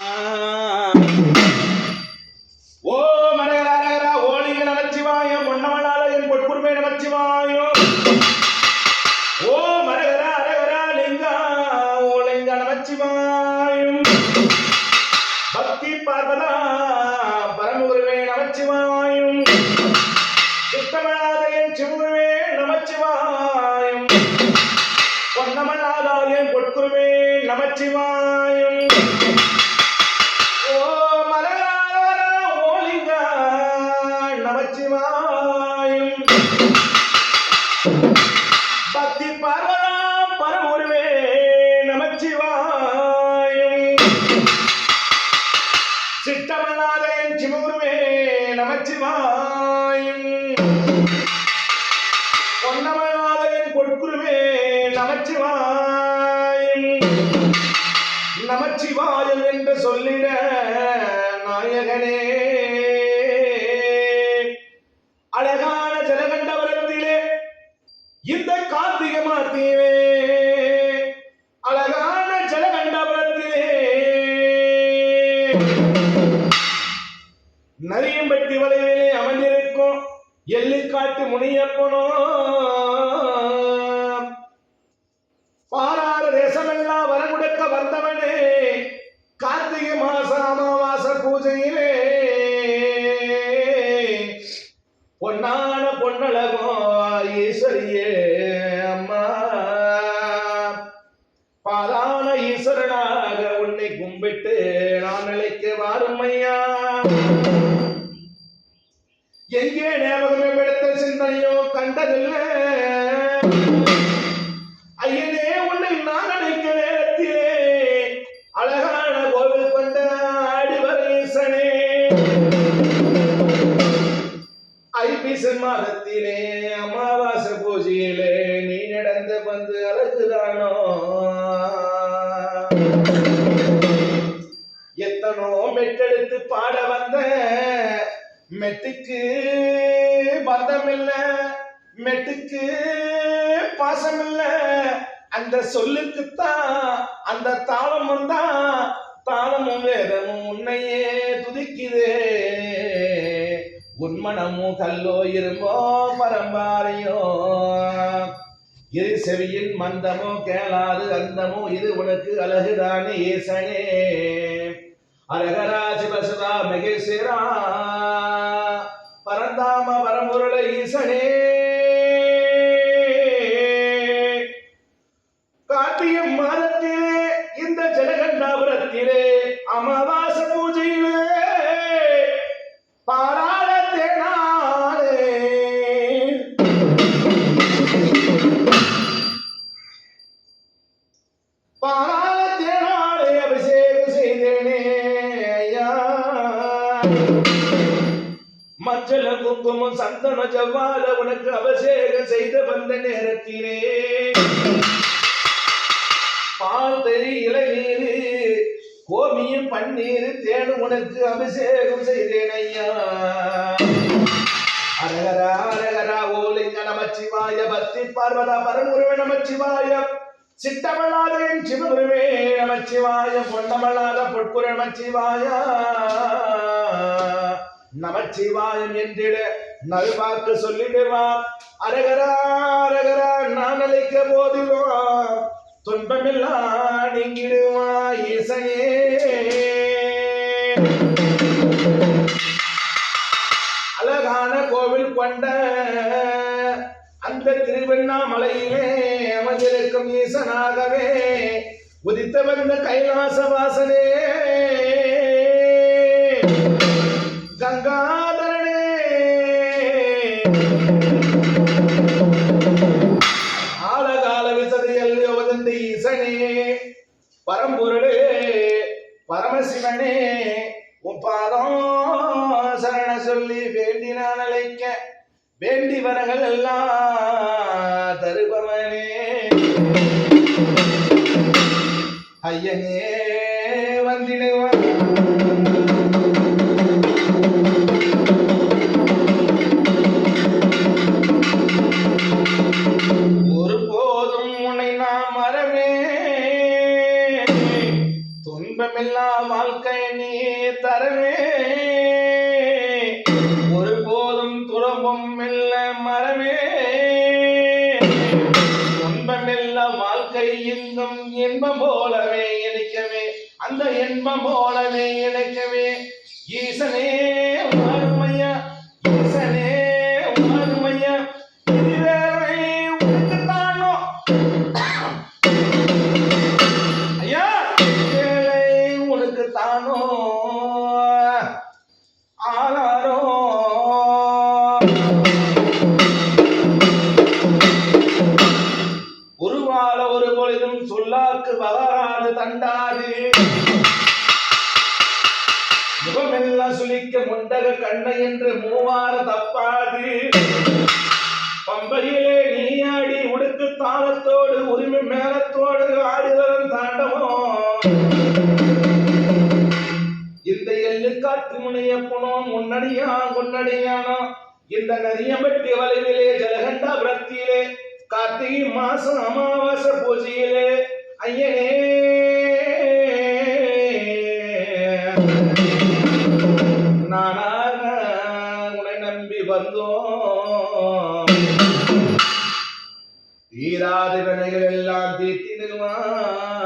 நமச்சிவாயம். மரகரகர ஓலிங்க நமச்சிவாயம். பொன்னமலாலயம் நமச்சிவாயம் பொன்னமலாதேன் பொற்குருவே நமச்சிவாயம். நமச்சிவாயம் என்று சொல்லிட நாயகனே. அழகான ஜலகண்டவரத்திலே இந்த கார்த்திகை மாத்தியே அழகான ஜலகண்டபுரத்திலே. நரியம்பட்டி எள்ளிக்காட்டு முனியப்பனோ. பாராத தேசமெல்லாம் வரமுடக்க வந்தவனே கார்த்திகை மாச அமாவாச பூஜையிலே. பொன்னான பொன்னழகோ ஈஸ்வரியே அம்மா. பாதான ஈஸ்வரனாக உன்னை கும்பிட்டு நான் நிலைக்க வாரும் ஐயா எங்கே ஞாபகமே கண்டதில்லை. ஐயனே உன்னை நான் அழைக்க நேரத்திலே அழகான கோவில் கொண்ட அடிவரீசனே. ஐபிசி மாதத்திலே அமாவாசை பூஜையிலே நீ நடந்து வந்து அழகுதானோ எத்தனோ மெட்டெடுத்து பாட வந்த மெட்டுக்கு பந்தமில்ல. மெட்டுக்கு பாசமில்ல. அந்த சொல்லுக்குத்தான் அந்த தாளமும் தான் தாளமும் வேதமும் உன்னையே துதிக்குதே. உன்மனமும் கல்லோ இரும்போ பரம்பாரையோ இரு செவியின் மந்தமோ கேளாது அந்தமோ இது உனக்கு அழகுதானே ஈசனே அரகரா சிவசுதா மகேஸ்வரா. பரந்தாம பரமுருள ஈசனே. மஞ்சள குங்குமம் சந்தன ஜவ்வால உனக்கு அபிஷேகம் செய்த வந்த நேரத்திலே. பால் தெரி இளநீர் கோமியும் பன்னீர் தேனு உனக்கு அபிஷேகம் செய்தேன் ஐயா. அரகரா அரகரா ஓலிங்க நமச்சிவாய பக்தி பார்வதா பரமுருவ நமச்சிவாய. சித்தமலாதயன் சிவகுருவே நமச்சிவாய பொன்னமலாத பொற்புர நமச்சிவாயா. நமச்சிவாயம் என்றிட நல்வாக்கு சொல்லிடுவார் அரகரா அரகரா நான் அழைக்க போதுவா. துன்பமில்லா நீங்கிடுவா இசையே. அழகான கோவில் கொண்ட அந்த திருவண்ணாமலையிலே அமர்ந்திருக்கும் ஈசனாகவே உதித்த வந்த கைலாச வாசனே கங்காதரனே ஆலகால விசதியல் யோகந்த ஈசனே. பரம்பொருளே பரமசிவனே உன் பாதம் சரண சொல்லி வேண்டி நான் அழைக்க வேண்டி வரங்கள் எல்லாம் தருபவனே. ஐயனே இன்பமெல்லாம் வாழ்க்கை நீ தரவே. ஒருபோதும் துறவும் இல்ல மரமே இன்பமெல்லாம் வாழ்க்கை இன்பம் இன்பம் போலவே இணைக்கவே. அந்த இன்பம் போலவே இணைக்கவே. ஈசனே வாருமையா ஈசனே. உருவால ஒரு பொழுதும் சொல்லாக்கு வளராது தண்டாது. முகமெல்லாம் சுளிக்க முண்டக கண்ணை என்று மூவார தப்பாது. பம்பையிலே நீயாடி உடுக்கு தாளத்தோடு உரிமை மேலத்தோடு ஆடுதலும் தாண்டமோ இந்த எள்ளு காற்று முனைய போனோம் முன்னடியா முன்னடியானோ இந்த நரியம்பட்டி வளைவிலே ஜலகண்டா விரத்தியிலே கார்த்திகை மாசம் அமாவாசை பூஜையிலே ஐயனே! நானாக உன்னை நம்பி வந்தோம். தீராத வினைகள் எல்லாம் தீர்த்திடுவான்